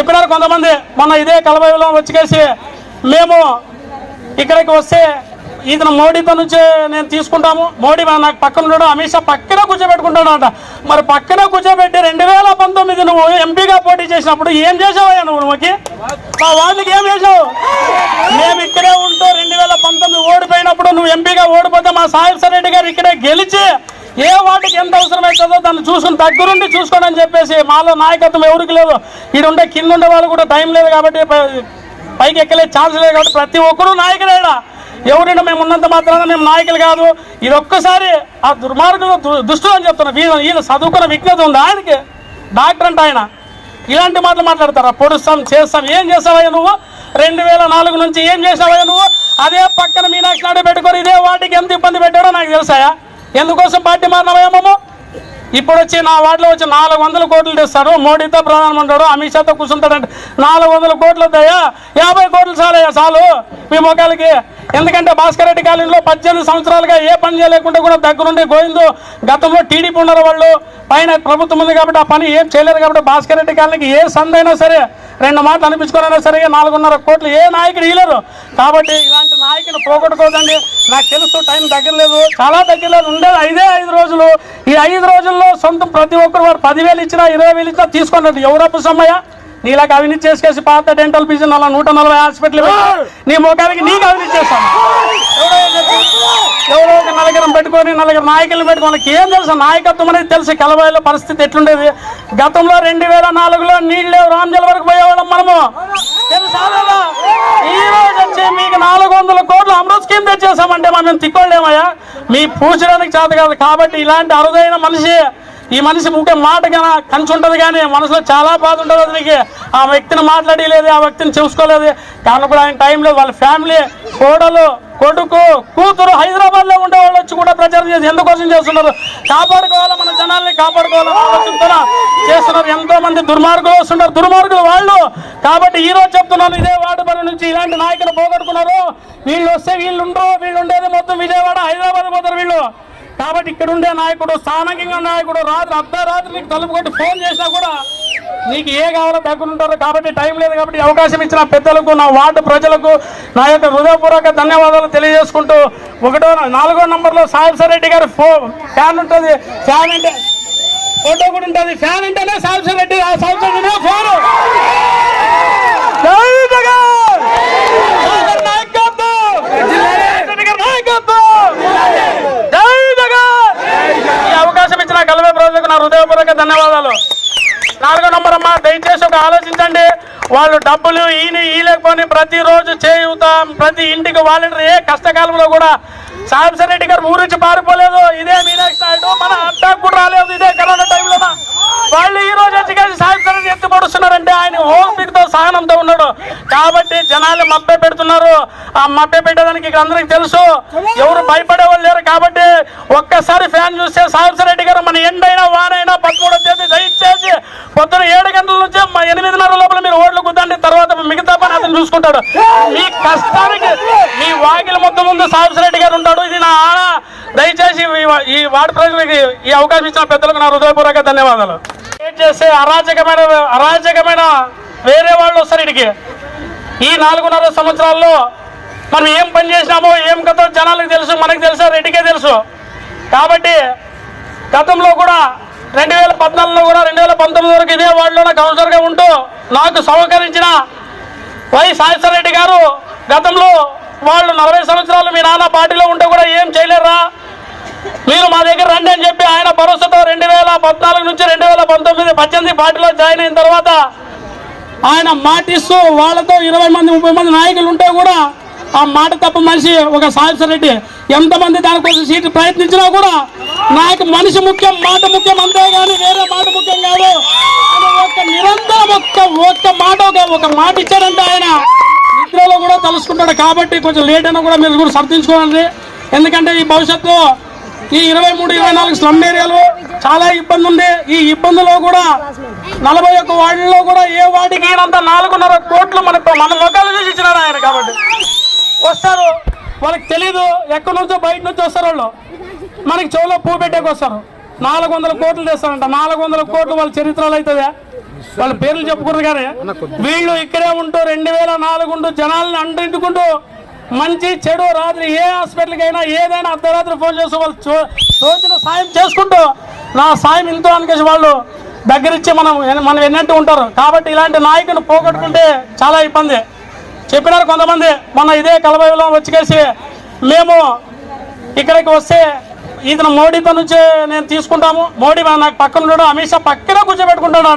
చెప్పినారు కొంతమంది. మొన్న ఇదే కలబైలో వచ్చేసి మేము ఇక్కడికి వస్తే ఇతను మోడీతో నుంచే నేను తీసుకుంటాము. మోడీ నాకు పక్కన ఉన్నాడు అమిత్ షా పక్కనే కూర్చోబెట్టుకుంటాడంట మరి పక్కనే కూర్చోబెట్టి రెండు వేల పంతొమ్మిది నువ్వు ఎంపీగా పోటీ చేసినప్పుడు ఏం చేసావయ్యా నువ్వు నువ్వుకి మా వాళ్ళకి ఏం చేసావు? మేము ఇక్కడే ఉంటూ రెండు వేల పంతొమ్మిది ఓడిపోయినప్పుడు నువ్వు ఎంపీగా ఓడిపోతే మా సాహిబ్ రెడ్డి గారు ఇక్కడే గెలిచి ఏ వాటికి ఎంత అవసరమవుతుందో దాన్ని చూసుకుని దగ్గరుండి చూసుకోండి అని చెప్పేసి మాలో నాయకత్వం ఎవరికి లేదు. ఈడ ఉండే కింద ఉండే వాళ్ళు కూడా టైం లేదు కాబట్టి పైకి ఎక్కలే ఛాన్స్ లేదు కాబట్టి ప్రతి ఒక్కరూ నాయకుడేడా ఎవరైనా మేము ఉన్నంత మాత్రాన మేము నాయకులు కాదు. ఇది ఒక్కసారి ఆ దుర్మార్గులు దు- దుష్టులు అని చెప్తున్నా వీళ్ళు వీళ్ళు చదువుకున్న విజ్ఞత ఉంది ఆయనకి? డాక్టర్ అంటే ఆయన. ఇలాంటి మాటలు మాట్లాడతారా? పొడుస్తాం చేస్తాం. ఏం చేస్తావయ్యా నువ్వు? రెండు వేల నాలుగు నుంచి ఏం చేసావయ్యా నువ్వు? అదే పక్కన మీనాక్షి నాడు పెట్టుకొని ఇదే వాటికి ఎంత ఇబ్బంది పెట్టారో నాకు తెలుసాయా? ఎందుకోసం పార్టీ మారినవయ్యా ఇప్పుడు వచ్చి నా వాటిలో వచ్చి నాలుగు వందల కోట్లు తెస్తాడు. మోడీతో ప్రధానమంటాడు అమిత్ షాతో కూర్చుంటాడంటే నాలుగు వందల కోట్లు వద్దయ్యా? యాభై కోట్లు చాలయ్యా చాలు. మీ మొక్కలకి ఎందుకంటే భాస్కర్ రెడ్డి కాలనీలో పద్దెనిమిది సంవత్సరాలుగా ఏ పని చేయలేకుండా కూడా దగ్గరుండి గోవిందు గతంలో టీడీపీ ఉన్నారు వాళ్ళు పైన ప్రభుత్వం ఉంది కాబట్టి ఆ పని ఏం చేయలేరు కాబట్టి భాస్కర్ రెడ్డి కాలనీకి ఏ సందైనా సరే రెండు మాటలు అనిపించుకోరైనా సరే నాలుగున్నర కోట్లు ఏ నాయకుడు ఇయ్యలేరు. కాబట్టి ఇలాంటి నాయకులు పోగొట్టుకోదండి. నాకు తెలుసు టైం దగ్గర లేదు చాలా దగ్గర లేదు ఉండేది ఐదే ఐదు రోజులు. ఈ ఐదు రోజుల్లో సొంతం ప్రతి ఒక్కరు వారు పదివేలు ఇచ్చినా ఇరవై వేలు ఇచ్చినా తీసుకున్నట్టు ఎవరప్పు సమయ నీలాగా అవినీతి చేసుకేసి పాత డెంటల్ ఫీజు అలా నూట నలభై హాస్పిటల్ నీ ముఖానికి నీకు అవినీతి చేస్తాను ఎవరో ఒక నలుగురం పెట్టుకొని నలుగురు నాయకులు పెట్టుకొని ఏం తెలుసు? నాయకత్వం అనేది తెలుసు. కలవాయిలో పరిస్థితి ఎట్లుండేది? గతంలో రెండు వేల నాలుగులో నీళ్ళు లేవు. రామజల వరకు పోయేవాళ్ళం మనము. తెలుసా? ఈ రోజు వచ్చి మీకు నాలుగు వందల కోట్లు అమృత్ స్కీమ్ తెచ్చేసామంటే మనం తిక్కోలేమయ్యా? మీ పూజడానికి చేత కాదు. కాబట్టి ఇలాంటి అరుదైన మనిషి ఈ మనిషి ముఖ్య మాట కన్నా కంచి ఉంటుంది కానీ మనసులో చాలా బాధ ఉంటుంది అతనికి ఆ వ్యక్తిని మాట్లాడలేదు ఆ వ్యక్తిని చూసుకోలేదు. కానీ కూడా ఆయన టైం లేదు వాళ్ళ ఫ్యామిలీ కోడలు కొడుకు కూతురు హైదరాబాద్లో ఉండే వాళ్ళు వచ్చి కూడా ప్రచారం చేసి ఎందుకోసం చేస్తున్నారు? కాపాడుకోవాలి మన జనాల్ని? కాపాడుకోవాలి? ఆలోచనతో చేస్తున్నారు. ఎంతో మంది దుర్మార్గులు వస్తున్నారు. దుర్మార్గులు వాళ్ళు. కాబట్టి ఈ రోజు చెప్తున్నాను ఇదే వార్డు పని నుంచి ఇలాంటి నాయకులు పోగొట్టుకున్నారు. వీళ్ళు వస్తే వీళ్ళు ఉండరు వీళ్ళు ఉండేది మొత్తం విజయవాడ హైదరాబాద్ పోతారు వీళ్ళు. కాబట్టి ఇక్కడ ఉండే నాయకుడు స్థానికంగా నాయకుడు రాత్రి అర్ధరాత్రి నీకు తలుపు కొట్టి ఫోన్ చేసినా కూడా నీకు ఏ కావాలో దగ్గరుంటారు కాబట్టి టైం లేదు కాబట్టి అవకాశం ఇచ్చిన పెద్దలకు నా వార్డు ప్రజలకు నా యొక్క హృదయపూర్వక ధన్యవాదాలు తెలియజేసుకుంటూ ఒకటో నాలుగో నంబర్లో సాహిబ్ రెడ్డి గారి ఫో ఫ్యాన్ ఉంటుంది. ఫ్యాన్ అంటే ఫోటో కూడా ఉంటుంది. ఫ్యాన్ అంటేనే సాహిబ్ రెడ్డి ఆ సాహిబ్ రెడ్డి ఫోన్ జై జగన్ జగన్ నాయకత్వం రెడ్డి గారి నాయకత్వం జై జగన్ ఈ అవకాశం ఇచ్చిన కలవే ప్రజలకు నా హృదయపూర్వక ధన్యవాదాలు. నాలుగో నంబర్ అమ్మా దయచేసి ఒక ఆలోచించండి. వాళ్ళు డబ్బులు ఈని ఈలేకపోయి ప్రతిరోజు చేయుతాం. ప్రతి ఇంటికి వాలంటీర్ ఏ కష్టకాలంలో కూడా సాంసర్ రెడ్డి గారు ఊరించి పారిపోలేదు. ఇదే మీనాక్షి నాయుడు మన అడ్డాకు కూడా రాలేదు. ఇదే కరోనా టైంలో వాళ్ళు ఈ రోజు వచ్చి సాంసర్ రెడ్డి ఎత్తి పొడుస్తున్నారంటే ఆయన ఓపికతో సహనంతో ఉన్నాడు. కాబట్టి జనాలు మభ్య పెడుతున్నారు. ఆ మభ్య పెట్టడానికి ఇక్కడ అందరికి తెలుసు. ఎవరు భయపడే వాళ్ళు లేరు కాబట్టి ఒక్కసారి ఫ్యాన్ చూస్తే సాంసర్ రెడ్డి గారు మన ఎండైనా వానైనా పొద్దున ఏడు గంటల నుంచి మా ఎనిమిదిన్నర లోపల మీరు ఓట్లు కుద్దండి తర్వాత మిగతా పని అతను చూసుకుంటాడు. మీ కష్టానికి మీ వాకిల మొత్తం ముందు సాహెబ్ రెడ్డి గారు ఉంటాడు. ఇది నా ఆన దయచేసి ఈ వార్డు ప్రజలకి ఈ అవకాశం ఇచ్చిన పెద్దలకు నా హృదయపూర్వక ధన్యవాదాలు. ఏం చేస్తే అరాచకమైన అరాచకమైన వేరే వాళ్ళు వస్తారు ఇడికి ఈ నాలుగున్నర సంవత్సరాల్లో మనం ఏం పని చేసినామో ఏం కథ జనాలకు తెలుసు మనకు తెలుసు రెడ్డికే తెలుసు. కాబట్టి గతంలో కూడా రెండు వేల పద్నాలుగులో కూడా రెండు వేల పంతొమ్మిది వరకు ఇదే వార్డులో కౌన్సిలర్గా ఉంటూ నాకు సహకరించిన వై సాయిశ్వరరెడ్డి గారు గతంలో వాళ్ళు నలభై సంవత్సరాలు మీ నాన్న పార్టీలో ఉంటే కూడా ఏం చేయలేరా మీరు మా దగ్గర రండి అని చెప్పి ఆయన భరోసాతో రెండు వేల పద్నాలుగు నుంచి రెండు వేల పంతొమ్మిది పద్దెనిమిది పార్టీలో జాయిన్ అయిన తర్వాత ఆయన మాటిస్తూ వాళ్ళతో ఇరవై మంది ముప్పై మంది నాయకులు ఉంటే కూడా ఆ మాట తప్ప మనిషి ఒక సాయిశ్వరరెడ్డి ఎంతమంది దానికోసం సీటు ప్రయత్నించినా కూడా నాకు మనిషి ముఖ్యం మాట ముఖ్యం అంతే కానీ వేరే మాట ముఖ్యం కాదు. ఒక ఒక్క నిరంతరం ఒక్క ఒక్క మాట ఒక ఒక మాట ఇచ్చాడంటే ఆయన. నిద్రలో కూడా తలుసుకుంటాడు కాబట్టి కొంచెం లేట్ అయినా కూడా మీరు కూడా సర్దించుకోవాలి ఎందుకంటే ఈ భవిష్యత్తు ఈ ఇరవై మూడు ఇరవై నాలుగు స్లమ్ ఏరియాలో చాలా ఇబ్బంది ఉంది. ఈ ఇబ్బందులో కూడా నలభై ఒక్క వార్డుల్లో కూడా ఏ వార్డుకి ఈయనంతా నాలుగున్నర కోట్లు మన మన లోకాలు చూసి ఇచ్చినారు ఆయన కాబట్టి. వస్తారు. వాళ్ళకి తెలీదు ఎక్కడి నుంచో బయట నుంచి వస్తారు వాళ్ళు. మనకి చెవులో పువ్వు పెట్టేకి వస్తారు. నాలుగు వందల కోట్లు తెస్తారంట. నాలుగు వందల కోట్లు వాళ్ళ చరిత్రలో అవుతుందా? వాళ్ళ పేర్లు చెప్పుకున్నారు కానీ వీళ్ళు ఇక్కడే ఉంటూ రెండు వేల నాలుగు ఉంటూ జనాల్ని అంటింటుకుంటూ మంచి చెడు రాత్రి ఏ హాస్పిటల్కి అయినా ఏదైనా అర్ధరాత్రి ఫోన్ చేస్తూ వాళ్ళు తోచిన సాయం చేసుకుంటూ నా సాయం ఇంతో అనికేసి వాళ్ళు దగ్గరిచ్చి మనం మనం ఎన్నట్టు ఉంటారు. కాబట్టి ఇలాంటి నాయకుని పోగొట్టుకుంటే చాలా ఇబ్బంది. చెప్పినారు కొంతమంది మొన్న ఇదే కలబైలో వచ్చేసి మేము ఇక్కడికి వస్తే ఇతను మోడీతో నుంచే నేను తీసుకుంటాము. మోడీ నాకు పక్కన ఉండడం అమిత్ షా పక్కనే కూర్చోబెట్టుకుంటాడు